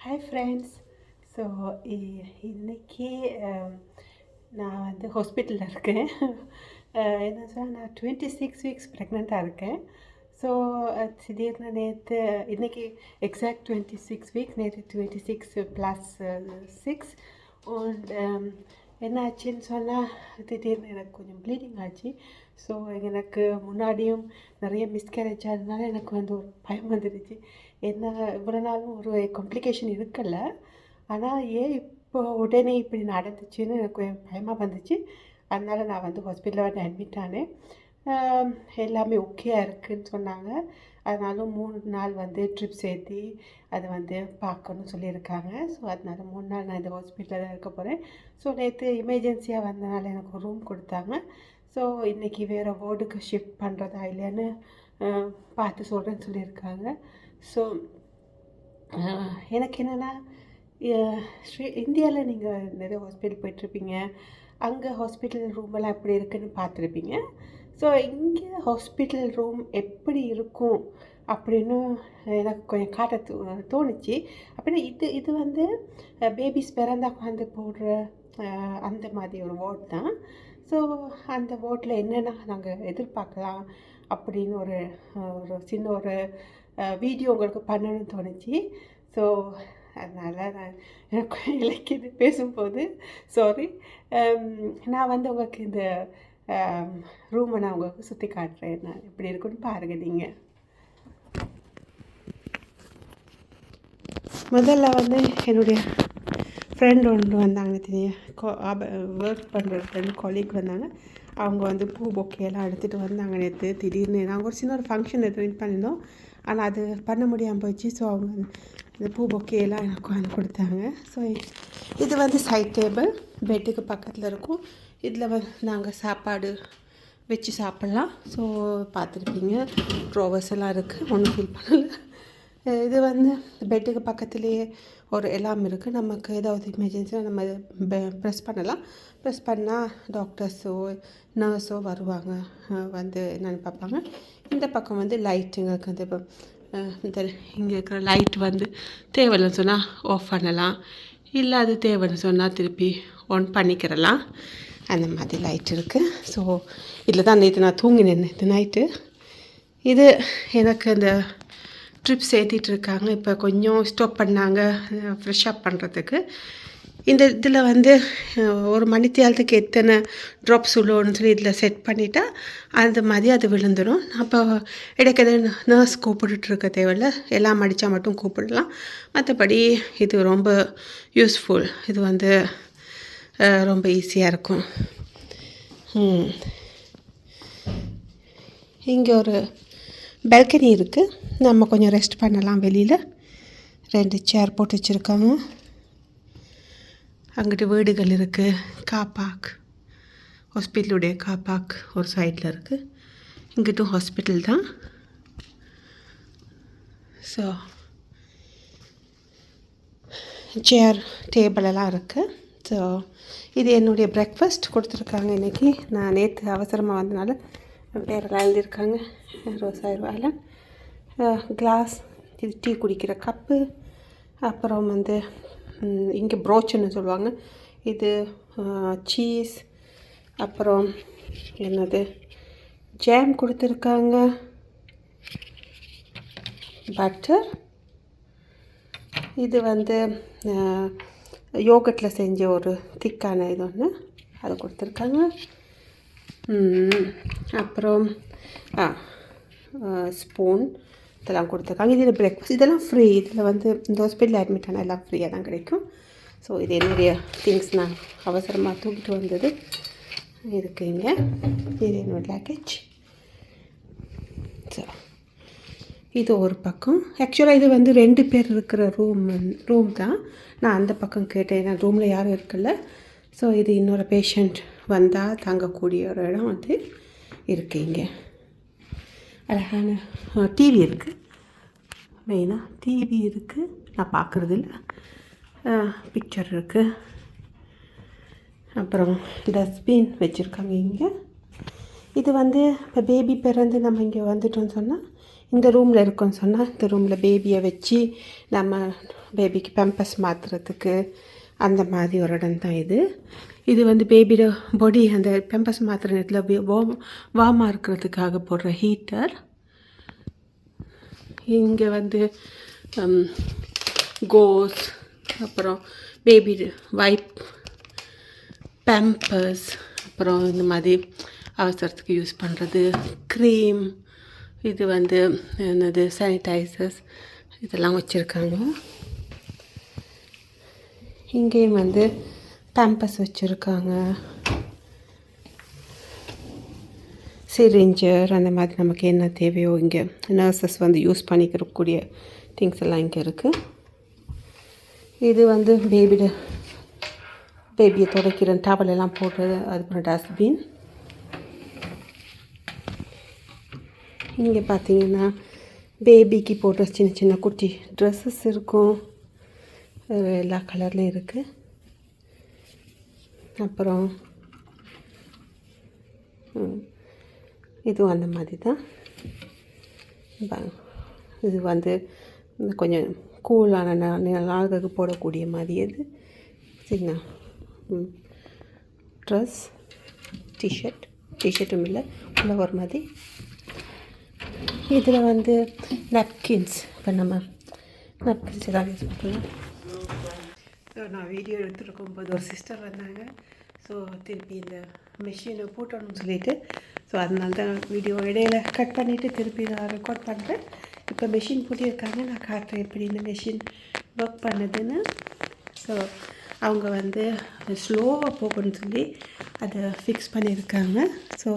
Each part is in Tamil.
ஹாய் ஃப்ரெண்ட்ஸ் ஸோ இன்னைக்கு அம், நான் வந்து ஹாஸ்பிட்டலில் இருக்கேன் அஹ், என்ன சொன்னால் நான் டுவெண்ட்டி சிக்ஸ் வீக்ஸ் ப்ரெக்னெண்ட்டாக இருக்கேன் ஸோ திடீர்னு நேற்று இன்னைக்கு எக்ஸாக்ட் டுவெண்ட்டி சிக்ஸ் வீக்ஸ் நேற்று twenty six plus six and என்னாச்சுன்னு சொன்னால் திடீர்னு எனக்கு கொஞ்சம் ப்ளீடிங் ஆச்சு ஸோ எனக்கு முன்னாடியும் நிறைய மிஸ்கேரேஜ் ஆனதுனால எனக்கு வந்து ஒரு பயம் வந்துடுச்சு என்ன இவ்வளோ நாளும் ஒரு காம்ப்ளிகேஷன் இருக்கல. ஆனால் ஏன் இப்போ உடனே இப்படி நடந்துச்சுன்னு எனக்கு பயமாக வந்துச்சு. அதனால் நான் வந்து ஹாஸ்பிட்டலில் வந்து அட்மிட் ஆனேன். எல்லாமே ஓகேயாக இருக்குன்னு சொன்னாங்க. அதனாலும் மூணு நாள் வந்து ட்ரிப் சேர்த்தி அதை வந்து பார்க்கணும்னு சொல்லியிருக்காங்க. ஸோ அதனால மூணு நாள் நான் இந்த ஹாஸ்பிட்டலில் தான் இருக்க போகிறேன் ஸோ நேற்று எமர்ஜென்சியாக வந்தனால எனக்கு ஒரு ரூம் கொடுத்தாங்க. ஸோ இன்றைக்கி வேறு வேர்டுக்கு ஷிஃப்ட் பண்ணுறதா இல்லையான்னு பார்த்து சொல்கிறேன்னு சொல்லியிருக்காங்க. ஸோ எனக்கு என்னென்னா ஸ்ரீ இந்தியாவில் நீங்கள் நிறைய ஹாஸ்பிட்டல் போயிட்டுருப்பீங்க. அங்கே ஹாஸ்பிட்டல் ரூமெல்லாம் எப்படி இருக்குன்னு பார்த்துருப்பீங்க. ஸோ இங்கே ஹாஸ்பிட்டல் ரூம் எப்படி இருக்கும் அப்படின்னு எனக்கு கொஞ்சம் காட்ட தோ- தோணுச்சு. அப்படின்னா இது இது வந்து பேபிஸ் பிறந்தா உட்காந்து போடுற அந்த மாதிரி ஒரு வார்ட் தான். ஸோ அந்த ஓட்டில் என்னென்ன நாங்கள் எதிர்பார்க்கலாம் அப்படின்னு ஒரு ஒரு சின்ன ஒரு வீடியோ உங்களுக்கு பண்ணணும்னு தோணுச்சு. ஸோ அதனால் நான் எனக்கு இலக்கியது பேசும்போது சாரி um, நான் வந்து உங்களுக்கு இந்த um, ரூமை நான் உங்களுக்கு சுற்றி காட்டுறேன். நான் எப்படி இருக்குன்னு பாருங்கள் நீங்கள் முதல்ல வந்து என்னுடைய ஃப்ரெண்ட் ஒன்று வந்தாங்க தெரியும் ஒர்க் ஃப்ரெண்டு கொலீக் வந்தாங்க. அவங்க வந்து பூ பொக்கையெல்லாம் எடுத்துகிட்டு வந்தாங்க நேற்று திடீர்னு. நாங்கள் ஒரு சின்ன ஒரு ஃபங்க்ஷன் அட்டெண்ட் பண்ணியிருந்தோம் ஆனால் அது பண்ண முடியாமல் போச்சு ஸோ அவங்க இந்த பூ பொக்கையெல்லாம் எனக்கு வந்து கொடுத்தாங்க. ஸோ இது வந்து சைட் டேபிள் பெட்டுக்கு பக்கத்தில் இருக்கும். இதில் வந்து நாங்கள் சாப்பாடு வச்சு சாப்பிட்லாம். ஸோ பார்த்துருப்பீங்க. ட்ரோவர்ஸ் எல்லாம் இருக்குது ஒன்றும் ஃபீல் பண்ணலை. இது வந்து பெட்டுக்கு பக்கத்துலேயே ஒரு எல்லாம் இருக்குது நமக்கு ஏதாவது எமர்ஜென்சியாக நம்ம ப்ரெஸ் பண்ணலாம். ப்ரெஸ் பண்ணால் டாக்டர்ஸோ நர்ஸோ வருவாங்க. வந்து என்னென்னு பார்ப்பாங்க. இந்த பக்கம் வந்து லைட்டுங்களுக்கு வந்து இப்போ இந்த இங்கே இருக்கிற லைட் வந்து தேவையில்லைன்னு சொன்னால் ஆஃப் பண்ணலாம். இல்லை அது தேவைன்னு சொன்னால் திருப்பி ஆன் பண்ணிக்கிறலாம். அந்த மாதிரி லைட் இருக்குது ஸோ இதில் தான் நேற்று நான் தூங்கினேன். நேற்று நைட்டு இது எனக்கு அந்த ட்ரிப்ஸ் ஏற்றிட்டு இருக்காங்க இப்போ கொஞ்சம் ஸ்டாப் பண்ணாங்க. ஃப்ரெஷ்ஷப் பண்ணுறதுக்கு இந்த இதில் வந்து ஒரு மணித்தியாலத்துக்கு எத்தனை ட்ராப்ஸ் உள்ளோன்னு சொல்லி இதில் செட் பண்ணிட்டா அந்த மாதிரி அது விழுந்துடும் அப்போ இடைக்கதை நர்ஸ் கூப்பிட்டுருக்க தேவையில்ல. எல்லாம் மடித்தா மட்டும் கூப்பிடலாம். மற்றபடி இது ரொம்ப யூஸ்ஃபுல் இது வந்து ரொம்ப ஈஸியாக இருக்கும். இங்கே ஒரு பால்கனி இருக்குது நம்ம கொஞ்சம் ரெஸ்ட் பண்ணலாம் வெளியில். ரெண்டு சேர் போட்டு வச்சுருக்காங்க. அங்கிட்டு வீடுகள் இருக்குது காப்பாக் ஹாஸ்பிட்டலுடைய காப்பாக் ஒரு சைடில் இருக்குது இங்கிட்டும் ஹாஸ்பிட்டல் தான். ஸோ சேர் டேபிள் எல்லாம் இருக்குது ஸோ இது என்னுடைய பிரேக்ஃபாஸ்ட் கொடுத்துருக்காங்க இன்றைக்கி நான் நேற்று அவசரமாக வந்தனால வேறெல்லாம் எழுதியிருக்காங்க ரோசாயிருவாயில் கிளாஸ் இது டீ குடிக்கிற கப்பு அப்புறம் வந்து இங்கே ப்ரோச்சுன்னு சொல்லுவாங்க. இது சீஸ் அப்புறம் என்னது ஜாம் கொடுத்துருக்காங்க. பட்டர் இது வந்து யோகட்டில் செஞ்ச ஒரு திக்கான இது ஒன்று அது கொடுத்துருக்காங்க. அப்புறம் ஆ ஸ்பூன் இதெல்லாம் கொடுத்துருக்காங்க. இது பிரேக்ஃபாஸ்ட் இதெல்லாம் ஃப்ரீ இதில் வந்து இந்த ஹாஸ்பிட்டலில் அட்மிட் ஆனால் எல்லாம் ஃப்ரீயாக தான் கிடைக்கும். ஸோ இது என்னுடைய திங்ஸ் நான் அவசரமாக தூக்கிட்டு வந்தது. இருக்குங்க இது என்னோட லேக்கேஜ் ஸோ இது ஒரு பக்கம். ஆக்சுவலாக இது வந்து ரெண்டு பேர் இருக்கிற ரூம் ரூம் தான். நான் அந்த பக்கம் கேட்டேன். ஏன்னா ரூமில் யாரும் இருக்குல்ல ஸோ இது இன்னொரு பேஷண்ட் வந்தால் தங்கக்கூடிய ஒரு இடம் வந்து இருக்கு இங்கே. அழகான டிவி இருக்குது மெயினாக டிவி இருக்குது நான் பார்க்குறது இல்லை பிக்சர் இருக்குது அப்புறம் டஸ்ட்பின் வச்சுருக்காங்க இங்கே. இது வந்து இப்போ பேபி பிறந்து நம்ம இங்கே வந்துட்டோம்னு சொன்னால் இந்த ரூமில் இருக்கோம்னு சொன்னால் இந்த ரூமில் பேபியை வச்சு நம்ம பேபிக்கு பெம்பஸ் மாற்றுறதுக்கு அந்த மாதிரி ஒரு இடம் தான் இது. இது வந்து பேபியோட பாடி அந்த பெம்பஸ் மாற்றுற நேரத்தில் வார்ம் வார்மாக இருக்கிறதுக்காக போடுற ஹீட்டர் இங்கே வந்து கோஸ் அப்புறம் பேபி வைப் பேம்பர்ஸ் அப்புறம் இந்த மாதிரி அவசரத்துக்கு யூஸ் பண்ணுறது க்ரீம் இது வந்து என்னது சானிடைசர்ஸ் இதெல்லாம் வச்சுருக்காங்க. இங்கேயும் வந்து பேம்பஸ் வச்சுருக்காங்க. சிரிஞ்சர் அந்த மாதிரி நமக்கு என்ன தேவையோ இங்கே நர்சஸ் வந்து யூஸ் பண்ணிக்கிறக்கூடிய திங்ஸ் எல்லாம் இங்கே இருக்குது இது வந்து பேபியோட பேபியை துடைக்கிற டவல் எல்லாம் போடுறது அதுக்கப்புறம் டஸ்ட்பின் இங்கே பார்த்தீங்கன்னா பேபிக்கு போடுற சின்ன சின்ன குட்டி ட்ரெஸ்ஸஸ் இருக்கும். எல்லா கலர்லேயும் இருக்குது அப்புறம் இதுவும் அந்த மாதிரி தான் இது வந்து கொஞ்சம் கூலான நாளுக்கு போடக்கூடிய மாதிரி இது சரிங்களா? ட்ரெஸ் டிஷர்ட் டிஷர்ட்டும் இல்லை உள்ள ஒரு மாதிரி. இதில் வந்து நப்கின்ஸ் இப்போ நம்ம நப்கின்ஸ் எல்லாம் யூஸ் பண்ணுறோம் ஸோ நான் வீடியோ எடுத்துருக்கும் போது ஒரு சிஸ்டர் வந்தாங்க. ஸோ திருப்பி இந்த மிஷினை போட்டணும்னு சொல்லிட்டு ஸோ அதனால தான் வீடியோ இடையில கட் பண்ணிவிட்டு திருப்பி நான் ரெக்கார்ட் பண்ணுறேன் இப்போ மிஷின் போட்டிருக்காங்க நான் காட்டுறேன் எப்படி இந்த மிஷின் ஒர்க் பண்ணுதுன்னு. ஸோ அவங்க வந்து ஸ்லோவாக போகணும்னு சொல்லி அதை ஃபிக்ஸ் பண்ணியிருக்காங்க. ஸோ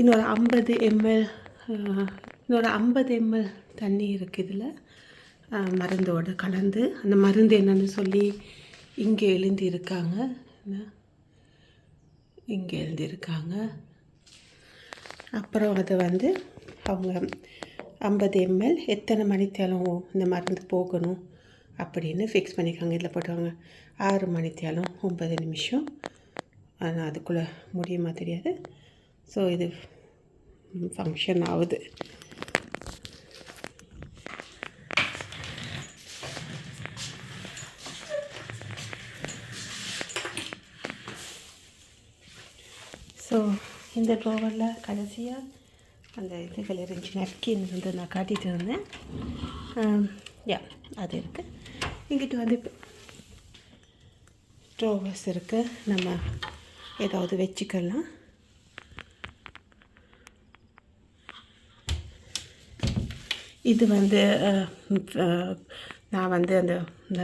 இன்னொரு ஐம்பது எம்எல் இன்னொரு ஐம்பது எம்எல் தண்ணி இருக்குது இதில். மருந்தோடு கலந்து அந்த மருந்து என்னன்னு சொல்லி இங்கே எழுந்திருக்காங்க இங்கே எழுந்திருக்காங்க அப்புறம் அதை வந்து அவங்க ஐம்பது எம்எல் எத்தனை மணித்தேலம் இந்த மருந்து போகணும் அப்படின்னு ஃபிக்ஸ் பண்ணிக்காங்க இதில் போட்டுவாங்க ஆறு மணித்தேலம் ஒன்பது நிமிஷம். ஆனால் அதுக்குள்ளே முடியுமா தெரியாது ஸோ இது ஃபங்க்ஷன் ஆகுது. ஸோ இந்த ட்ரோவரில் கடைசியாக அந்த இதுகள் இருந்துச்சு. நெப்கின் வந்து நான் காட்டிகிட்டு இருந்தேன் யா அது இருக்குது இங்கிட்டு வந்து ட்ரோவர்ஸ் இருக்குது நம்ம ஏதாவது வச்சுக்கலாம். இது வந்து நான் வந்து அந்த இந்த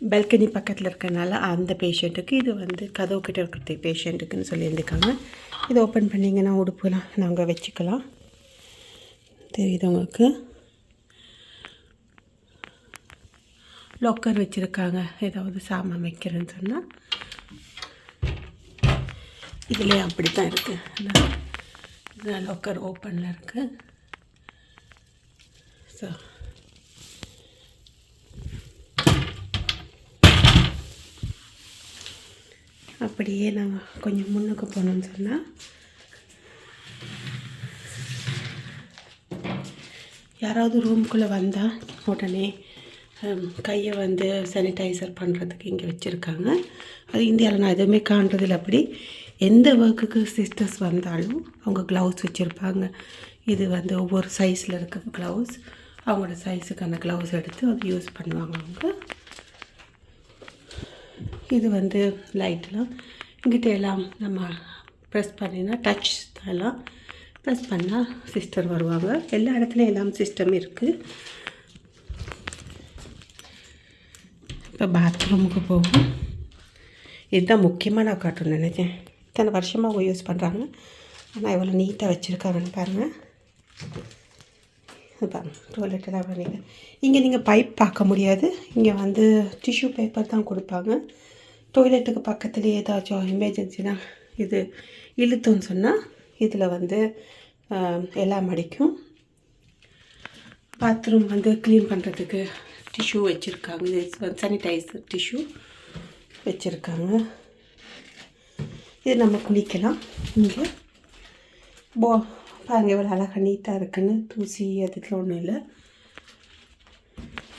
பெல்கனி பக்கத்தில் இருக்கிறனால அந்த பேஷண்ட்டுக்கு இது வந்து கதவு கிட்ட இருக்கிற பேஷண்ட்டுக்குன்னு சொல்லியிருந்துருக்காங்க இதை ஓப்பன் பண்ணிங்கன்னா உடுப்புலாம் நாங்கள் வச்சுக்கலாம். தெரியுது உங்களுக்கு? லாக்கர் வச்சுருக்காங்க. ஏதாவது சாமான் வைக்கிறேன்னு சொன்னால் இதிலே அப்படி தான் இருக்குது லாக்கர் ஓப்பனில் இருக்குது ஸோ அப்படியே நாங்கள் கொஞ்சம் முன்னுக்கு போனோம்னு சொன்னால் யாராவது ரூம்குள்ளே வந்தால் உடனே கையை வந்து சானிடைசர் பண்ணுறதுக்கு இங்கே வச்சுருக்காங்க. அது இந்தியாவில் நான் எதுவுமே காண்றதில்ல அப்படி. எந்த ஒர்க்குக்கு சிஸ்டர்ஸ் வந்தாலும் அவங்க க்ளவுஸ் வச்சுருப்பாங்க. இது வந்து ஒவ்வொரு சைஸில் இருக்க க்ளவுஸ் அவங்களோட சைஸுக்கான க்ளவுஸ் எடுத்து அது யூஸ் பண்ணுவாங்க அவங்க. இது வந்து லைட்லாம் இங்கிட்ட எல்லாம் நம்ம ப்ரெஸ் பண்ணினா டச் எல்லாம் ப்ரெஸ் பண்ணால் சிஸ்டர் வருவாங்க. எல்லா இடத்துலையும் எல்லாம் சிஸ்டம் இருக்குது இப்போ பாத்ரூமுக்கு போகும் இதுதான் முக்கியமாக நான் காட்டணும்னு நினைச்சேன். இத்தனை வருஷமாக அவங்க யூஸ் பண்ணுறாங்க ஆனால் எவ்வளோ நீட்டாக வச்சுருக்காங்கன்னு பாருங்கள் பாருங்க தான் பண்ணிங்க இங்கே நீங்கள் பைப் பார்க்க முடியாது. இங்கே வந்து டிஷ்யூ பேப்பர் தான் கொடுப்பாங்க. டாய்லெட்டுக்கு பக்கத்துலேயே ஏதாச்சும் எமர்ஜென்சினா இது இழுத்தோன்னு சொன்னால் இதில் வந்து எல்லாம் மடிக்கும் பாத்ரூம் வந்து க்ளீன் பண்ணுறதுக்கு டிஷ்யூ வச்சுருக்காங்க. இது சானிடைசர் டிஷ்யூ வச்சுருக்காங்க. இது நம்ம குளிக்கலாம். இங்கே. போ பாருங்க எவ்வளோ அழகாக நீட்டாக இருக்குன்னு தூசி அதுக்கெலாம் ஒன்றும் இல்லை.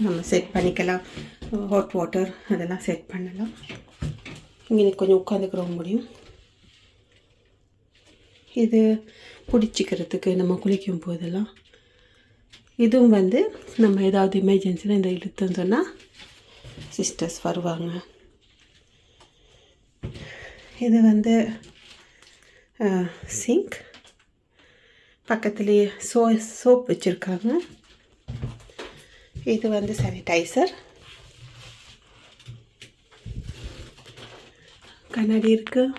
நம்ம செட் பண்ணிக்கலாம். ஹாட் வாட்டர் அதெல்லாம் செட் பண்ணலாம். இங்கே எனக்கு கொஞ்சம் உட்காந்துக்கிறவங்க முடியும். இது பிடிச்சிக்கிறதுக்கு நம்ம குளிக்கும் போதெல்லாம் இதுவும் வந்து நம்ம ஏதாவது எமர்ஜென்சியில் இந்த இழுத்துன்னு சொன்னால் சிஸ்டர்ஸ் வருவாங்க. இது வந்து சிங்க் பக்கத்துலேயே சோ சோப் வச்சுருக்காங்க. இது வந்து சானிடைசர் கண்ணாடி இருக்குது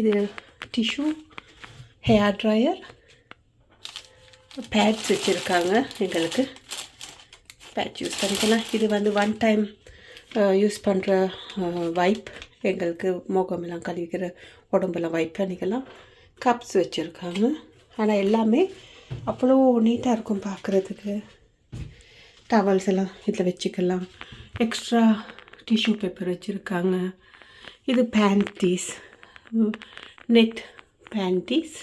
இது டிஷ்யூ ஹேர் ட்ரையர் பேட்ஸ் வச்சுருக்காங்க. எங்களுக்கு பேட்ச் யூஸ் பண்ணிக்கலாம். இது வந்து ஒன் டைம் யூஸ் பண்ணுற வைப் எங்களுக்கு முகமெல்லாம் கழுவிக்கிற உடம்பெல்லாம் வைப் பண்ணிக்கலாம். கப்ஸ் வச்சுருக்காங்க. ஆனால் எல்லாமே அவ்வளோ நீட்டாக இருக்கும் பார்க்குறதுக்கு டவல்ஸ் எல்லாம் இதில் வச்சுக்கலாம். எக்ஸ்ட்ரா டிஷ்யூ பேப்பர் வச்சுருக்காங்க. இது பேண்டீஸ் நெட் பேண்டீஸ்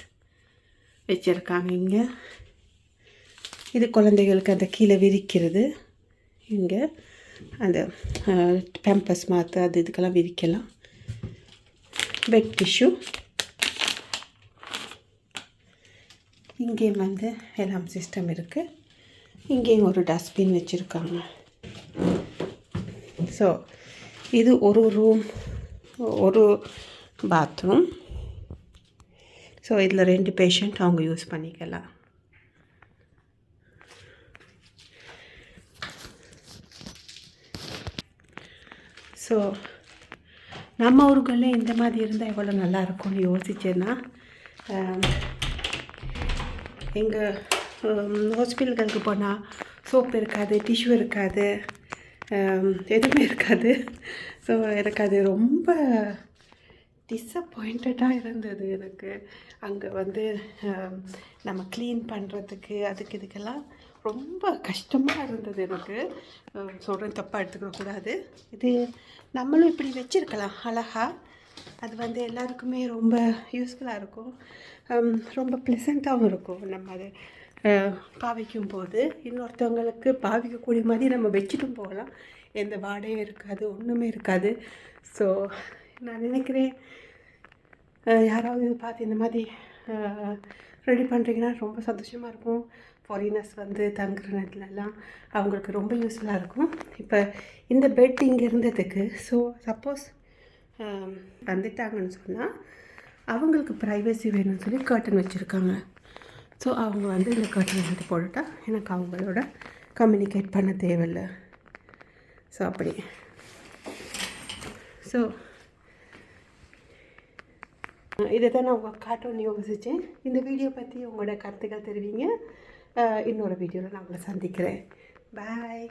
வச்சுருக்காங்க இங்கே. இது குழந்தைகளுக்கு அந்த கீழே விரிக்கிறது. இங்கே அந்த பேம்பஸ் மாற்று அது இதுக்கெல்லாம் விரிக்கலாம். பெட் டிஷ்யூ இங்கேயும் வந்து எல்லாம் சிஸ்டம் இருக்குது இங்கேயும் ஒரு டஸ்ட்பின் வச்சுருக்காங்க. ஸோ இது ஒரு ரூம் ஒரு பாத்ரூம் ஸோ இதில் ரெண்டு பேஷண்ட் அவங்க யூஸ் பண்ணிக்கலாம். ஸோ நம்ம ஊர்களில் இந்த மாதிரி இருந்தால் எவ்வளோ நல்லா இருக்கும்னு யோசிச்சேன்னா எங்கள் ஹாஸ்பிட்டல்களுக்கு போனால் சோப் இருக்காது டிஷ்யூ இருக்காது. எதுவுமே இருக்காது. ஸோ எனக்கு அது ரொம்ப டிஸப்பாயிண்டடாக இருந்தது எனக்கு. அங்கே வந்து நம்ம க்ளீன் பண்ணுறதுக்கு அதுக்கு இதுக்கெல்லாம் ரொம்ப கஷ்டமாக இருந்தது எனக்கு. சொல்கிறேன் தப்பாக எடுத்துக்கக்கூடாது. இது நம்மளும் இப்படி வச்சுருக்கலாம் அழகாக அது வந்து எல்லாருக்குமே ரொம்ப யூஸ்ஃபுல்லாக இருக்கும். ரொம்ப ப்ளசண்ட்டாகவும் இருக்கும். நம்ம அது பாவிக்கும் போது இன்னொருத்தவங்களுக்கு பாவிக்கக்கூடிய மாதிரி நம்ம வச்சுட்டும் போகலாம். எந்த வாடையும் இருக்காது ஒன்றுமே இருக்காது. ஸோ நான் நினைக்கிறேன் யாராவது இது பார்த்து இந்த மாதிரி ரெடி பண்ணுறீங்கன்னா ரொம்ப சந்தோஷமாக இருக்கும். ஃபாரினர்ஸ் வந்து தங்குற நேரத்துலலாம் அவங்களுக்கு ரொம்ப யூஸ்ஃபுல்லாக இருக்கும். இப்போ இந்த பெட் இங்கே இருந்ததுக்கு ஸோ சப்போஸ் வந்துட்டாங்கன்னு சொன்னால் அவங்களுக்கு ப்ரைவசி வேணும்னு சொல்லி கர்டன் வச்சுருக்காங்க. ஸோ அவங்க வந்து இந்த கர்டன் எடுத்து போட்டுட்டா எனக்கு அவங்களோட கம்யூனிகேட் பண்ண தேவையில்லை. ஸோ அப்படி. ஸோ இதை தான் நான் உங்கள் காட்டோன்னு யோசித்தேன் இந்த வீடியோ பற்றி உங்களோட கருத்துக்கள் தெரிவிங்க. இன்னொரு வீடியோவில் நான் உங்களை சந்திக்கிறேன். பாய்